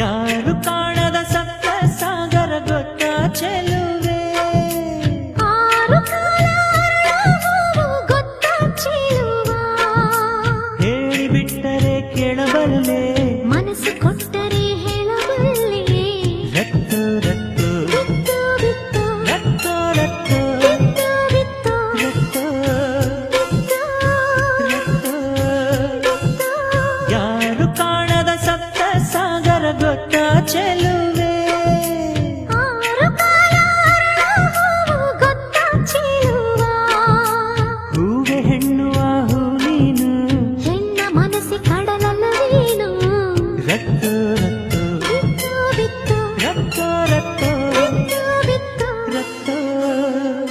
ಯಾರು ಕಾಣದ ಸಪ್ತ ಸಾಗರ ಗೊತ್ತ ಚೆಲುವೆ ಆರು ಕಾಲ ಅರಳುವುದು ಗೊತ್ತ ಚೆಲುವ ಹೇಳಿಬಿಟ್ಟರೆ ಕೇಳಬಲ್ಲೆ ಮನಸ್ಸು ಕೊಟ್ಟರೆ ಹೇಳಬಲ್ಲೆ ರತ್ತು ರತ್ತು ಬಿತ್ತು ಬಿತ್ತು ರತ್ತು ರತ್ತು ಬಿತ್ತು ಬಿತ್ತು ರತ್ತು ಬಿತ್ತು ರತ್ತು ಬಿತ್ತು ಯಾರು ಕಾಣದ ಸಪ್ತ ಸಾಗರ ಗೊತ್ತ ಚೆಲುವೆ ಆರು ಕಾಲ ಅರಳುವುದು ಗೊತ್ತ ಚೆಲುವ ಹೂವೆ ಹೆಣ್ಣು ಆ ಹೂ ನೀನು ಹೆಣ್ಣ ಮನಸ್ಸಿ ಕಡಲಲ್ಲವೇನು ರತ್ತು ರತ್ತು ಬಿತ್ತು ಬಿತ್ತು ರತ್ತು ರತ್ತು ಬಿತ್ತು ಬಿತ್ತು ರತ್ತು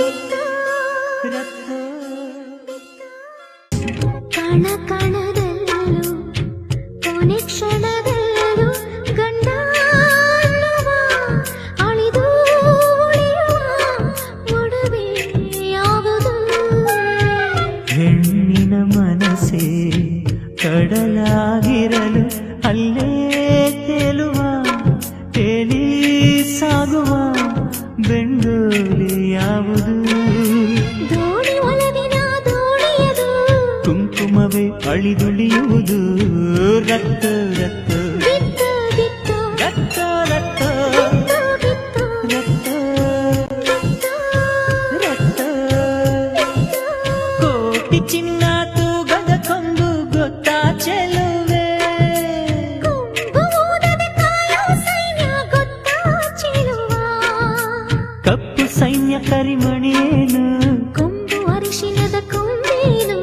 ಬಿತ್ತು ರತ್ತು ಕಣ ಕಡಲಾಗಿರಲು ಅಲ್ಲೇ ತೇಲುವ ತೇಲಿ ಸಾಗುವ ಬೆಂಡೋಲಿ ಯಾವುದು ದೋಣಿ ಒಳಗಿನ ದೋಣಿಯದು ಕುಂಕುಮವೇ ಅಳಿದುಳಿಯುವುದು ರತ್ತು ರತ್ತು ಬಿತ್ತು ಕರಿಮಣಿಯೇನು ಕೊಂಬು ಅರಿಶಿನದ ಕೊಂಬೇನು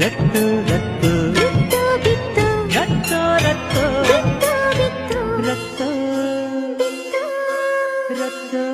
ರತ್ತು ರತ್ತು ಬಿತ್ತು ಬಿತ್ತು ರತ್ತು ರತ್ತು ಬಿತ್ತು ಬಿತ್ತು ರತ್ತು ಬಿತ್ತು ರತ್ತು